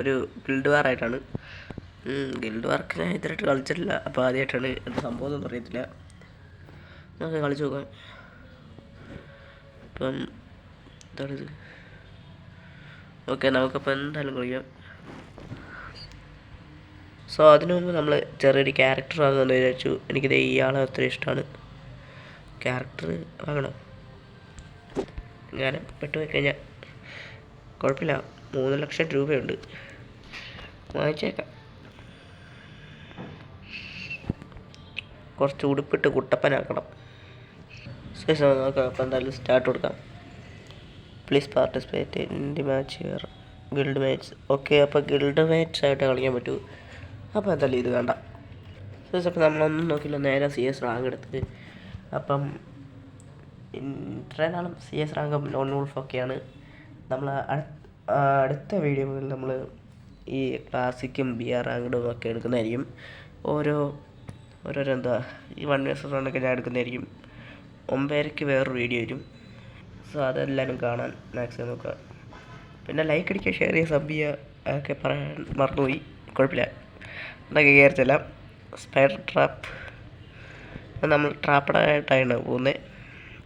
ഒരു ഗിൽഡ് വാർ ആയിട്ടാണ്. ഗിൽഡ് വാർക്ക് ഞാൻ ഇതുവരെയായിട്ട് കളിച്ചിട്ടില്ല. അപ്പോൾ ആദ്യമായിട്ടാണ് എന്താ സംഭവം ഒന്നും അറിയത്തില്ല. നമുക്ക് കളിച്ച് നോക്കാം. ഇപ്പം എന്താണിത് ഓക്കെ നമുക്കപ്പോൾ എന്തായാലും കളിക്കാം. സോ അതിനു മുമ്പ് നമ്മൾ ചെറിയൊരു ക്യാരക്ടർ വാങ്ങുമെന്ന് വിചാരിച്ചു. എനിക്കിത് ഇയാളെ അത്ര ഇഷ്ടമാണ് ക്യാരക്ടർ വാങ്ങണം? ഞാൻ പെട്ടുപോയി കഴിഞ്ഞാൽ കുഴപ്പമില്ല. മൂന്ന് ലക്ഷം രൂപയുണ്ട്. വാങ്ങിച്ചേക്കാം. കുറച്ച് ഉടുപ്പിട്ട് കുട്ടപ്പനാക്കണം. ശേഷം നോക്കാം അപ്പോൾ എന്തായാലും സ്റ്റാർട്ട് കൊടുക്കാം. Please participate in match guild match okay അപ്പോൾ ഗിൽഡ് മാച്ച് ആയിട്ട് കളിക്കാൻ പറ്റൂ. അപ്പോൾ എന്തായാലും ഇത് വേണ്ട ശേഷം അപ്പോൾ നമ്മളൊന്നും നോക്കില്ല. നേരെ സി എസ് റാങ്ക് എടുത്ത് അപ്പം ഇത്രയും നാളും സി എസ് റാങ്കും ലോൺ വൂൾഫ് ഒക്കെയാണ്. നമ്മൾ അടുത്ത വീഡിയോ മുതൽ നമ്മൾ ഈ ക്ലാസിക്കും ബി ആർ റാങ്കഡും ഒക്കെ എടുക്കുന്നതായിരിക്കും. ഓരോ ഓരോരോ എന്താ ഈ വൺ വേഴ്സസ് വണ്ണൊക്കെ ഞാൻ എടുക്കുന്നതായിരിക്കും. ഒമ്പതരയ്ക്ക് വേറൊരു വീഡിയോ വരും. സോ അതെല്ലാവരും കാണാൻ മാക്സിമം നോക്കുക. പിന്നെ ലൈക്ക് അടിക്കുക ഷെയർ ചെയ്യുക സബ് ചെയ്യുക ഒക്കെ പറയാൻ മറന്നുപോയി. കുഴപ്പമില്ല. എന്നൊക്കെ കയറിച്ചല്ല സ്പൈഡർ ട്രാപ്പ് നമ്മൾ ട്രാപ്പഡായിട്ടാണ് പോകുന്നത്.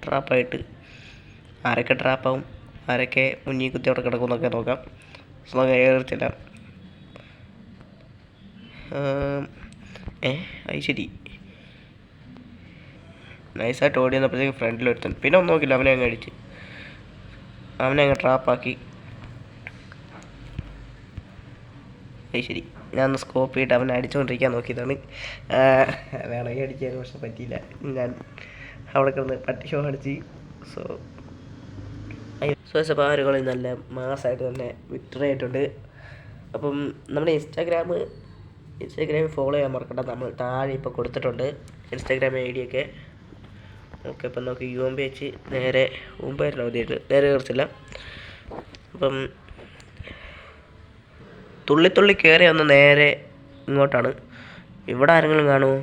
ട്രാപ്പായിട്ട് ആരൊക്കെ ട്രാപ്പാവും ആരൊക്കെ മുന്നിൽ കുത്തി അവിടെ കിടക്കുമെന്നൊക്കെ നോക്കാം. നമുക്ക് വിചാരിച്ചില്ല ഏ അത് ശരി. നൈസായിട്ട് ഓടി വന്നപ്പോഴത്തേക്ക് ഫ്രണ്ടിൽ ഒരുത്തൻ. പിന്നെ ഒന്നും നോക്കില്ല അവനെ അങ്ങ് അടിച്ച്. അവനെ അങ്ങ് ട്രാപ്പാക്കി അത് ശരി. ഞാൻ സ്കോപ്പ് ചെയ്തിട്ട് അവനെ അടിച്ചുകൊണ്ടിരിക്കാൻ നോക്കിയതാണ്. വേണമെങ്കിൽ അടിക്കാൻ പക്ഷെ പറ്റിയില്ല. ഞാൻ അവിടെ കിടന്ന് പട്ടി ഷോ അടിച്ച്. സോ സോ അപ്പോൾ ആ ഒരു കളി നല്ല മാസമായിട്ട് തന്നെ വിക്ടറി ആയിട്ടുണ്ട്. അപ്പം നമ്മുടെ ഇൻസ്റ്റാഗ്രാം ഇൻസ്റ്റാഗ്രാമിൽ ഫോളോ ചെയ്യാൻ മറക്കണ്ട. നമ്മൾ താഴെ ഇപ്പോൾ കൊടുത്തിട്ടുണ്ട് ഇൻസ്റ്റാഗ്രാം ഐ ഡി ഒക്കെ. ഓക്കെ അപ്പം നമുക്ക് യു എം പി വെച്ച് നേരെ മുമ്പായിരുന്നു അവധിയായിട്ട് നേരെ കുറച്ചില്ല. അപ്പം തുള്ളി തുള്ളി കയറി വന്ന് നേരെ ഇങ്ങോട്ടാണ്. ഇവിടെ ആരെങ്കിലും കാണുമോ?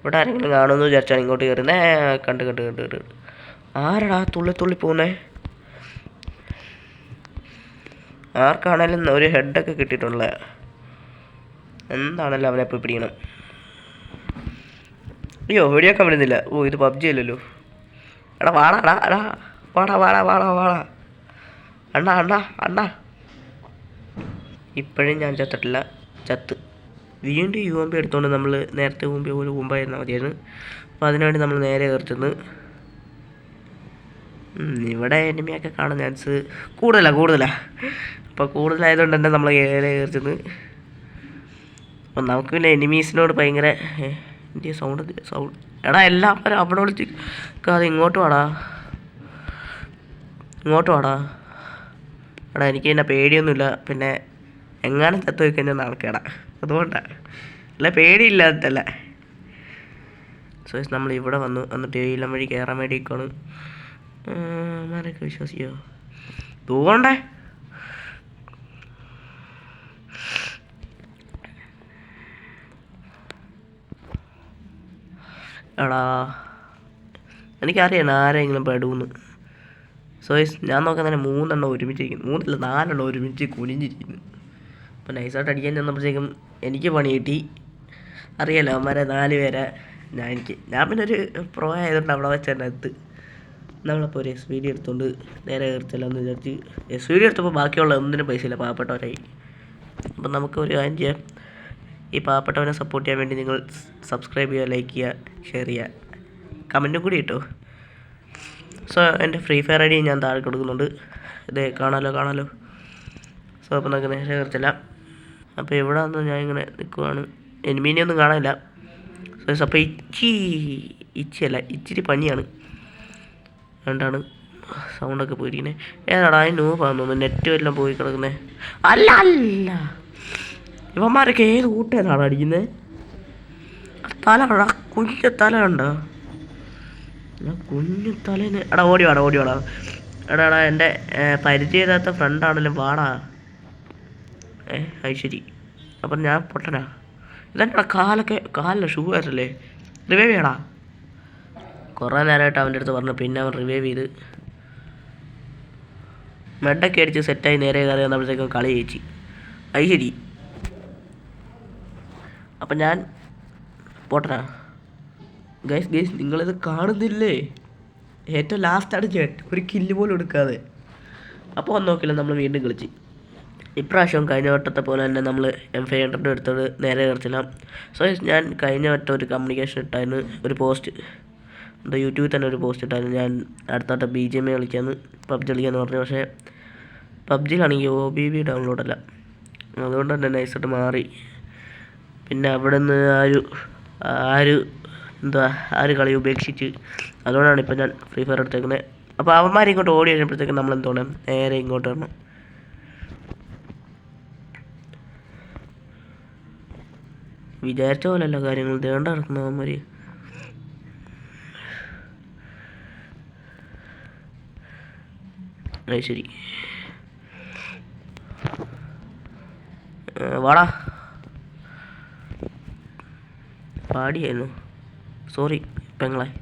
ഇവിടെ ആരെങ്കിലും കാണുമെന്ന് വിചാരിച്ചാണ് ഇങ്ങോട്ട് കയറി നേ കണ്ട് കണ്ട് കണ്ട് കണ്ട്. ആരടാ തുള്ളി തുള്ളി പോകുന്നേ ആർക്കാണേലും ഒരു ഹെഡൊക്കെ കിട്ടിയിട്ടുള്ള? എന്താണല്ലോ അവനെ പോയി പിടിക്കണം. അയ്യോ വെടിയാക്കാൻ വരുന്നില്ല ഓ ഇത് പബ്ജി അല്ലല്ലോ. എടാ വാടാ എടാ വാടാ വാടാ വാടാ വാടാ. അണ്ണാ അണ്ണാ അണ്ണാ. ഇപ്പോഴും ഞാൻ ചത്തിട്ടില്ല. ചത്ത്. വീണ്ടും യു എം പി എടുത്തുകൊണ്ട് നമ്മൾ നേരത്തെ മുമ്പേ ഒരു മുമ്പായിരുന്നാൽ മതിയായിരുന്നു. അപ്പോൾ അതിനുവേണ്ടി നമ്മൾ നേരെ കയറുത്തുന്നു ഇവിടെ എനിമിയൊക്കെ കാണാൻ ചാൻസ് കൂടുതലാണ് കൂടുതലാണ് അപ്പോൾ കൂടുതലായതുകൊണ്ട് തന്നെ നമ്മൾ ഏറെ കയറുത്തുന്നു അപ്പം നമുക്ക് പിന്നെ എനിമീസിനോട് ഭയങ്കര എന്റെ സൗണ്ട് സൗണ്ട്. എടാ എല്ലാവരും അവിടെ വിളിച്ച് അത് ഇങ്ങോട്ട് വാടാ. ഇങ്ങോട്ട് വാടാ. എടാ എനിക്ക് പിന്നെ പേടിയൊന്നുമില്ല. പിന്നെ എങ്ങാനും ചത്തു പോയി ആൾക്കേടാ അതുകൊണ്ടാണ് അല്ല പേടിയില്ലാത്തല്ല. സോ നമ്മൾ ഇവിടെ വന്നു. എന്നിട്ട് ഇല്ലം വഴി കയറാൻ വേണ്ടി നിൽക്കുകയാണ് ആരൊക്കെ വിശ്വസിക്കോ തൂവണ്ടേ? എടാ എനിക്കറിയാം ആരെങ്കിലും പെടൂന്ന്. സോ ഞാൻ നോക്കാൻ തന്നെ മൂന്നെണ്ണം ഒരുമിച്ചിരിക്കുന്നു. മൂന്നില്ല നാലെണ്ണം ഒരുമിച്ച് കുനിഞ്ഞിരിക്കുന്നു. അപ്പോൾ നൈസായിട്ട് അടിക്കാൻ ചെന്നപ്പോഴത്തേക്കും എനിക്ക് പണി കിട്ടി. അറിയാലോ അവന്മാരെ നാല് പേരെ ഞാൻ എനിക്ക്. ഞാൻ പിന്നെ ഒരു പ്രോ ആയതുകൊണ്ട് അവിടെ വെച്ച് തന്നെ എത്ത് നമ്മളപ്പോൾ ഒരു എസ് വി ഡി എടുത്തുകൊണ്ട് നേരെ കയറിച്ചെല്ലാമെന്ന് വിചാരിച്ച് എസ് വി ഡി എടുത്തപ്പോൾ ബാക്കിയുള്ള ഒന്നിനും പൈസ ഇല്ല പാവപ്പെട്ടവരായി. അപ്പം നമുക്ക് ഒരു കാര്യം ചെയ്യാം. ഈ പാവപ്പെട്ടവനെ സപ്പോർട്ട് ചെയ്യാൻ വേണ്ടി നിങ്ങൾ സബ്സ്ക്രൈബ് ചെയ്യുക ലൈക്ക് ചെയ്യുക ഷെയർ ചെയ്യുക. കമന്റും കൂടി കിട്ടുമോ സോ എന്റെ ഫ്രീ ഫയർ ഐ ഡി ഞാൻ താഴെ കൊടുക്കുന്നുണ്ട്. ഇത് കാണാലോ കാണാലോ. സോ അപ്പോൾ നമുക്ക് നേരെ കയറിച്ചില്ല അപ്പോൾ ഇവിടെ നിന്ന് ഞാൻ ഇങ്ങനെ നിൽക്കുവാണ് എനിമീനെ ഒന്നും കാണാനില്ല. സോ അപ്പോൾ ഇച്ചി ഇച്ചിയല്ല ഇച്ചിരി പനിയാണ്. അതുകൊണ്ടാണ് സൗണ്ടൊക്കെ പോയിരിക്കുന്നത് ഏതാടാ അതിന് നൂപ്പാന്ന് തോന്നുന്നു നെറ്റ് എല്ലാം പോയി കിടക്കുന്നത് അല്ല അല്ല. ഇവന്മാരൊക്കെ ഏത് കൂട്ടേനാണ് അടിക്കുന്നത് തല ആ കുഞ്ഞ തല കണ്ടോ? കുഞ്ഞു തലേന്ന് എടാ ഓടി വാടാ ഓടി വാടാ. എടാ എടാ എന്റെ പരിചയമില്ലാത്ത ഫ്രണ്ടാണല്ലോ വാടാ. ഏ അത് ശരി. അപ്പം ഞാൻ പൊട്ടനാ. ഇതെന്നാ കാലൊക്കെ കാലിലെ ഷൂ ആയിരുന്നല്ലേ റിവൈവ് ചെയ്യടാ കുറേ നേരമായിട്ട് അവന്റെ അടുത്ത് പറഞ്ഞു പിന്നെ അവൻ റിവൈവ് ചെയ്ത്. മെഡൊക്കെ അടിച്ച് സെറ്റായി നേരെ കയറി വന്നപ്പോഴത്തേക്കും കളി ചേച്ചി അത് ശരി. അപ്പം ഞാൻ പോട്ടനാ ഗൈസ് ഗൈസ് നിങ്ങളിത് കാണുന്നില്ലേ? ഏറ്റവും ലാസ്റ്റാണ് ഞാൻ. ഒരു കില്ല് പോലും എടുക്കാതെ. അപ്പോൾ വന്ന് നോക്കില്ല നമ്മൾ വീണ്ടും കളിച്ച്. ഇപ്രാവശ്യം കഴിഞ്ഞ വട്ടത്തെ പോലെ തന്നെ നമ്മൾ എം ഫൈവ് ഹൺഡ്രഡ് എടുത്തത് നേരെ കളിച്ചില്ല സോ ഞാൻ കഴിഞ്ഞ വട്ടം ഒരു കമ്മ്യൂണിക്കേഷൻ ഇട്ടായിരുന്നു ഒരു പോസ്റ്റ് എന്താ യൂട്യൂബിൽ തന്നെ ഒരു പോസ്റ്റ് ഇട്ടായിരുന്നു. ഞാൻ അടുത്ത വട്ടം ബി ജി എം എ കളിക്കാമെന്ന് പബ്ജി കളിക്കാമെന്ന് പറഞ്ഞു. പക്ഷേ പബ്ജിയിലാണെങ്കിൽ ഒ ബി ബി ഡൗൺലോഡ് അല്ല. അതുകൊണ്ട് തന്നെ നൈസായിട്ട് മാറി. പിന്നെ അവിടെ നിന്ന് ആ ഒരു ആ ഒരു എന്താ ആ ഒരു കളി ഉപേക്ഷിച്ച് അതുകൊണ്ടാണ് ഇപ്പം ഞാൻ ഫ്രീ ഫയർ എടുത്തേക്കുന്നത് അപ്പോൾ അവന്മാർ ഇങ്ങോട്ട് ഓടി കഴിഞ്ഞപ്പോഴത്തേക്കും നമ്മൾ എന്ത് വേണം നേരെ ഇങ്ങോട്ട് വരണം. വിചാരിച്ച പോലെയല്ല കാര്യങ്ങൾ. ദേണ്ട നടക്കുന്ന അവന്മാർ ശരി. വാടാ. പാടിയായിരുന്നു. സോറി പെങ്ങളെ.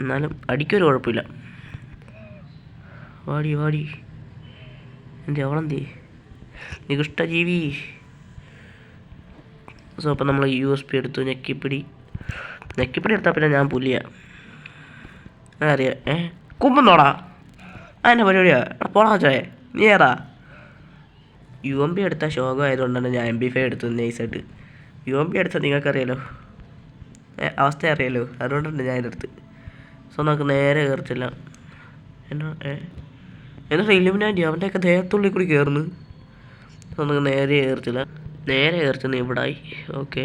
എന്നാലും അടിക്കൊരു കുഴപ്പമില്ല. വാടി വാടി. എന്റെ അവളെന്തി? നികൃഷ്ടജീവി. സോ അപ്പം നമ്മൾ യു എസ് പി എടുത്തു. ഞെക്കിപ്പിടി. ഞെക്കിപ്പിടി എടുത്താൽ പിന്നെ ഞാൻ പുലിയ. അറിയാം ഏ കുമ്പുന്നോടാ. അതിന്റെ പരിപാടിയാ? എടാ പോടാ ചോയെ നീ ഏതാ? യു എം പി എടുത്ത ശോകമായതുകൊണ്ടാണ് ഞാൻ എം ബി ഫൈ എടുത്തത് നൈസായിട്ട്. യു എം പി എടുത്താൽ നിങ്ങൾക്കറിയാലോ? അവസ്ഥ അറിയാലോ അതുകൊണ്ടാണ് ഞാൻ ഇതെടുത്ത് സോ നമുക്ക് നേരെ കയറിച്ചില്ല എന്നാ എന്നിട്ട് ഇലുമിനാന്റി അവന്റെയൊക്കെ ദേഹത്തുള്ളിൽ കൂടി കയറുന്നു സോ നമുക്ക് നേരെ കയറിച്ചില്ല നേരെ കയറിച്ചെന്ന് ഇവിടായി. ഓക്കെ.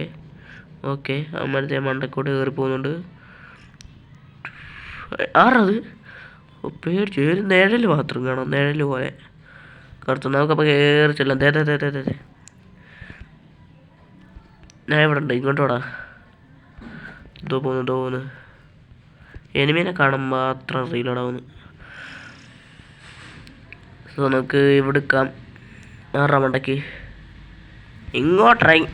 ഓക്കെ. അമ്മരത്തെ മണ്ടക്കോട്ട് കയറി പോകുന്നുണ്ട്. ആറത് ഓ, പേടിച്ചു ഒരു നിഴൽ മാത്രം കാണാം നിഴൽ പോലെ. കറുത്ത് നമുക്കപ്പോൾ കയറി ചെല്ലാം. തേ തേ തേ ദേ ഞാൻ ഇവിടെ ഉണ്ട്. ഇങ്ങോട്ട് വാടാ. ഇതോ പോകുന്നു ഇതോ പോകുന്നു എനിമീനെ കാണാൻ മാത്രം റീലോടാവുന്നു സോ നമുക്ക് ഇവിടെ എടുക്കാം. ആറാം മണ്ടയ്ക്ക്. ഇങ്ങോട്ടിറങ്ങി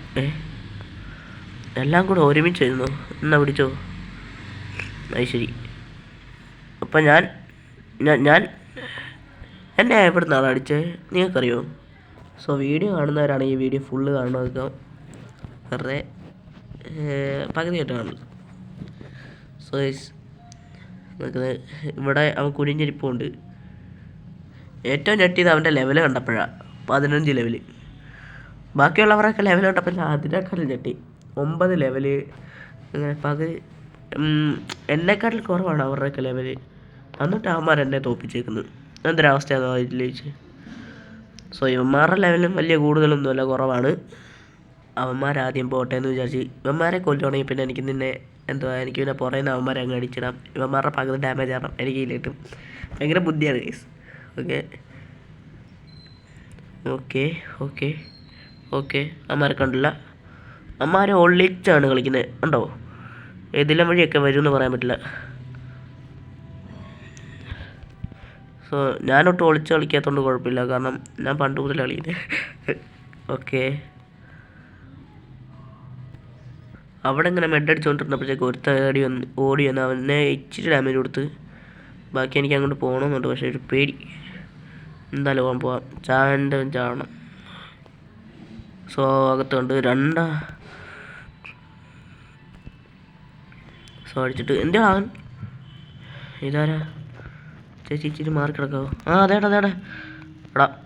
എല്ലാം കൂടെ ഒരുമിച്ചായിരുന്നു എന്നാ പിടിച്ചോ? അത് ശരി. അപ്പം ഞാൻ ഞാൻ ഞാൻ? എന്നെ എവിടെ നിന്നാണ് അടിച്ചത് നിങ്ങൾക്കറിയോ? സോ വീഡിയോ കാണുന്നവരാണെങ്കിൽ ഈ വീഡിയോ ഫുള്ള് കാണുന്നതൊക്കെ വെറുതെ പകുതിയായിട്ട് കാണുന്നത്. സോ ഗൈസ് നമുക്ക് ഇവിടെ അവൻ കുനിഞ്ഞിരിപ്പുണ്ട്. ഏറ്റവും ഞെട്ടിയത് അവന്റെ ലെവൽ കണ്ടപ്പോഴാണ് പതിനഞ്ച് ലെവൽ ബാക്കിയുള്ളവരൊക്കെ ലെവൽ കണ്ടപ്പോൾ ഞാൻ അതിനേക്കാളും ഞെട്ടി. ഒമ്പത് ലെവൽ അങ്ങനെ പകുതി എന്നെക്കാട്ടിൽ കുറവാണ് അവരുടെയൊക്കെ ലെവൽ എന്നിട്ട് അവന്മാർ എന്നെ തോപ്പിച്ചേക്കുന്നത്. എന്തൊരവസ്ഥയാണ് അതിലേക്ക് സോ ഇവന്മാരുടെ ലെവലും വലിയ കൂടുതലൊന്നുമല്ല കുറവാണ്. അവന്മാരാദ്യം പോട്ടെ എന്ന് വിചാരിച്ച് ഇവന്മാരെ കൊല്ലുവാണെങ്കിൽ പിന്നെ എനിക്ക് നിന്നെ എന്തുവാ എനിക്ക് പിന്നെ പുറയുന്ന അവന്മാരെ അങ്ങ് അടിച്ചിടാം. ഇവന്മാരുടെ പകുതി ഡാമേജ് ആകാം എനിക്ക് കിട്ടും. ഭയങ്കര ബുദ്ധിയാണ് guys okay okay okay okay അമ്മാരെ കണ്ടില്ല. ലിറ്റ് ആണ് കളിക്കുന്നത് ഉണ്ടോ? ഏതെല്ലാം വഴിയൊക്കെ വരുമെന്ന് പറയാൻ പറ്റില്ല. സോ ഞാനൊട്ടും ഒളിച്ച് കളിക്കാത്തതുകൊണ്ട് കുഴപ്പമില്ല കാരണം ഞാൻ പണ്ട് മുതൽ കളിക്കുന്നത് ഓക്കെ. അവിടെ ഇങ്ങനെ മെഡടിച്ചുകൊണ്ടിരുന്നപ്പോഴത്തേക്ക് ഒരു തേടി വന്ന് ഓടി വന്ന് അവനെ ഇച്ചിരി ഡാമേജ് കൊടുത്ത് ബാക്കി എനിക്ക് അങ്ങോട്ട് പോകണമെന്നുണ്ട് പക്ഷേ ഒരു പേടി. എന്തായാലും പോകാൻ പോവാം. ചാണ്ടവൻ ചാണം സോ അകത്തുണ്ട് രണ്ടാ. സോ അടിച്ചിട്ട്. എന്റെ അവൻ? ഇതാരാ? ചേച്ചി ഇച്ചിരി മാറി കിടക്കാവോ? ആ അതേടാ അതേടാ എടാ.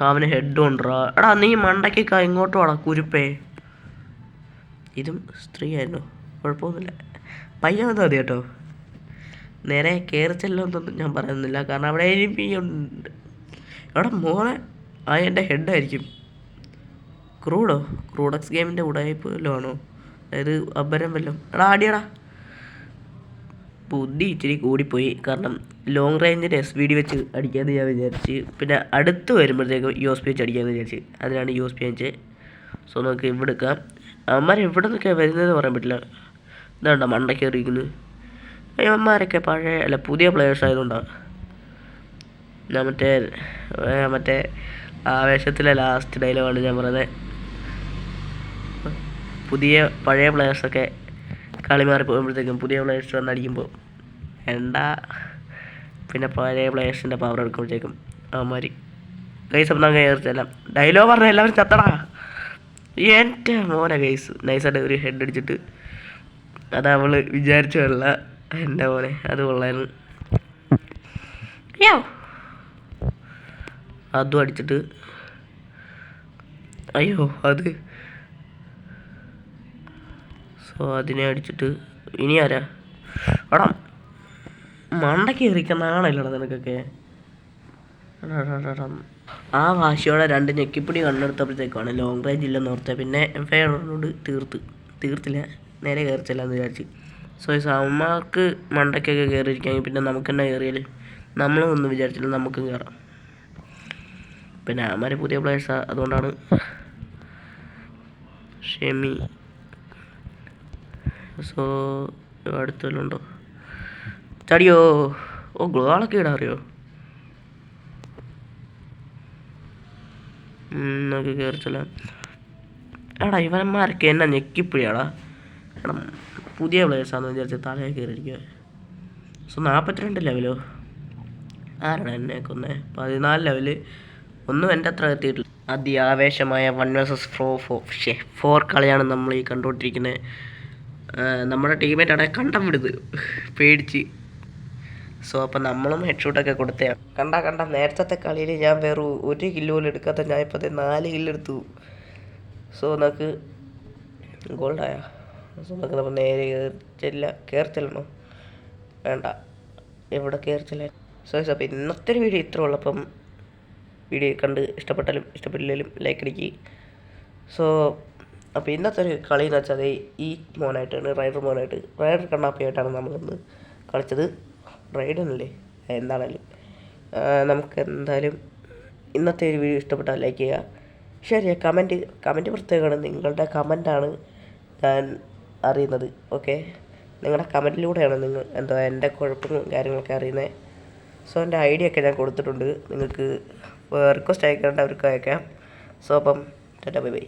അവന് ഹെഡ് കൊണ്ടുറാ എടാ നീ മണ്ടയ്ക്ക് ഇങ്ങോട്ട് വാടാ കുരുപ്പേ. ഇതും സ്ത്രീ ആയിരുന്നു കുഴപ്പമൊന്നുമില്ല. പയ്യ വന്നാൽ മതി കേട്ടോ. നേരെ കയറി എന്നൊന്നും ഞാൻ പറയുന്നില്ല. കാരണം അവിടെ ഉണ്ട്. എവിടെ മോളെ ആ എന്റെ ഹെഡായിരിക്കും ക്രൂഡോ? ക്രൂഡക്സ് ഗെയിമിന്റെ ഉടായ്പ വല്ലതും ആണോ അതായത് അബരം വല്ലതും. എടാ ആടിയടാ. ബുദ്ധി ഇച്ചിരി കൂടിപ്പോയി. കാരണം ലോങ് റേഞ്ചിന്റെ എസ് വി ഡി വെച്ച് അടിക്കാമെന്ന് ഞാൻ വിചാരിച്ച് പിന്നെ അടുത്ത് വരുമ്പോഴത്തേക്കും യു എസ് പി വെച്ച് അടിക്കാമെന്ന് വിചാരിച്ച്. അതിനാണ് യു എസ് പി വെച്ച് സോ നമുക്ക് ഇവിടെ എടുക്കാം. അവന്മാർ എവിടെ നിന്നൊക്കെ വരുന്നതെന്ന് പറയാൻ പറ്റില്ല. ഇതാണ്ടോ മണ്ട കയറിയിരിക്കുന്നത് അവന്മാരൊക്കെ പഴയ അല്ല പുതിയ പ്ലെയേഴ്സ് ആയതുകൊണ്ടാണ് ഞാൻ മറ്റേ മറ്റേ ആവേശത്തിലെ ലാസ്റ്റ് ഡയലോഗാണ് ഞാൻ പറയുന്നത്. പുതിയ പഴയ പ്ലെയേഴ്സൊക്കെ കളി മാറി പോകുമ്പോഴത്തേക്കും പുതിയ പ്ലേയേഴ്സ് വന്ന് അടിക്കുമ്പോൾ എന്താ? പിന്നെ പഴയ പ്ലേയേഴ്സിന്റെ പവർ എടുക്കുമ്പോഴത്തേക്കും അവന്മാർ ഗൈസ് അപ്പം നമുക്ക് കയറിച്ചെല്ലാം ഡയലോഗ് പറഞ്ഞ എല്ലാവരും ചത്തടാ. എന്റെ മോനെ ഗൈസ് നൈസായിട്ട് ഒരു ഹെഡ് അടിച്ചിട്ട് അത് അവൾ വിചാരിച്ചല്ല എന്റെ മോനെ അത് കൊള്ളായിരുന്നു. യ്യോ. അതും അടിച്ചിട്ട് അയ്യോ അത് സോ അതിനെ അടിച്ചിട്ട് ഇനി ആരാ? എടാ മണ്ടയ്ക്ക് ആണല്ലോ നിനക്കൊക്കെ. ആ വാശിയോടെ രണ്ട് ഞെക്കിപ്പിടി കണ്ണെടുത്തപ്പോഴത്തേക്കാണ് ലോങ് റേഞ്ച് ഇല്ലെന്ന് ഓർത്തത് പിന്നെ ഫൈനോട് തീർത്ത്. തീർത്തില്ല. നേരെ കയറിച്ചല്ല എന്ന് വിചാരിച്ച്. സോ ഈ അവന്മാർക്ക് മണ്ടയ്ക്കൊക്കെ കയറിയിരിക്കാമെങ്കിൽ പിന്നെ നമുക്ക് തന്നെ കയറിയാൽ നമ്മളും ഒന്നും വിചാരിച്ചില്ല നമുക്കും കയറാം. പിന്നെ അവന്മാർ പുതിയ പ്ലേയേഴ്സാണ് അതുകൊണ്ടാണ്. ഷെമി. സോ അടുത്ത വല്ലതും ഉണ്ടോ ചടിയോ? ഓ ഗ്ലോളൊക്കെ ഇടാൻ അറിയോ? നമുക്ക് നമുക്ക് കയറിച്ചല്ല എടാ ഇവന്മാരൊക്കെ എന്നെ ഞെക്കിപ്പോയാടാ എടാ പുതിയ പ്ലേയേഴ്സാന്ന് വിചാരിച്ച് തലയെ കയറിയിരിക്കുക സോ നാൽപ്പത്തിരണ്ട് ലെവലോ ആരാണ് എന്നെ കൊന്നേ? പതിനാല് ലെവൽ ഒന്നും എന്റെ അത്ര എത്തിയിട്ടില്ല. അതിയാവേശമായ വൺ വേഴ്സസ് ഫ്രോ ഫോർ ഷേ ഫോർ കളിയാണ് നമ്മൾ ഈ കണ്ടുകൊണ്ടിരിക്കുന്നത് നമ്മുടെ ടീമേറ്റ് അവിടെ കണ്ടം വിടുന്നത് പേടിച്ച്. സോ അപ്പം നമ്മളും ഹെഡ് ഷൂട്ടൊക്കെ കൊടുത്തേ. കണ്ട കണ്ട നേരത്തെ കളിയിൽ ഞാൻ വേറെ ഒരു കില്ല് പോലും എടുക്കാത്ത ഞാൻ ഇപ്പോഴത്തെ നാല് കില്ലെടുത്തു സോ നമുക്ക് ഗോൾഡായ സോ നമുക്ക് നമ്മൾ നേരെ ചെല്ല കയറി ചെല്ലണോ വേണ്ട. എവിടെ കയറി കയറിച്ചില്ല സോ അപ്പോൾ ഇന്നത്തെ ഒരു വീഡിയോ ഇത്ര ഉള്ളപ്പം വീഡിയോ കണ്ട് ഇഷ്ടപ്പെട്ടാലും ഇഷ്ടപ്പെട്ടില്ലെങ്കിലും ലൈക്ക് അടിക്കുക സോ അപ്പോൾ ഇന്നത്തെ ഒരു കളി എന്ന് വെച്ചാൽ ഈ മോനായിട്ടാണ് റൈഡർ മോനായിട്ട് റൈഡർ കണ്ണാപ്പിയായിട്ടാണ് നമ്മളിന്ന് കളിച്ചത്. റൈഡനല്ലേ? എന്താണേലും. നമുക്ക് എന്തായാലും ഇന്നത്തെ ഒരു വീഡിയോ ഇഷ്ടപ്പെട്ടാൽ ലൈക്ക് ചെയ്യുക ശരി കമന്റ് കമന്റ് പ്രത്യേകമാണ്. നിങ്ങളുടെ കമന്റാണ് ഞാൻ അറിയുന്നത്. ഓക്കെ? നിങ്ങളുടെ കമന്റിലൂടെയാണ് നിങ്ങൾ എന്താ എന്റെ കുഴപ്പങ്ങളും കാര്യങ്ങളൊക്കെ അറിയുന്നത്. സോ എന്റെ ഐഡിയ ഒക്കെ ഞാൻ കൊടുത്തിട്ടുണ്ട്. നിങ്ങൾക്ക് റിക്വസ്റ്റ് അയക്കേണ്ടവർക്ക് അയക്കാം. സോ അപ്പം ടാറ്റാ ബൈ ബൈ.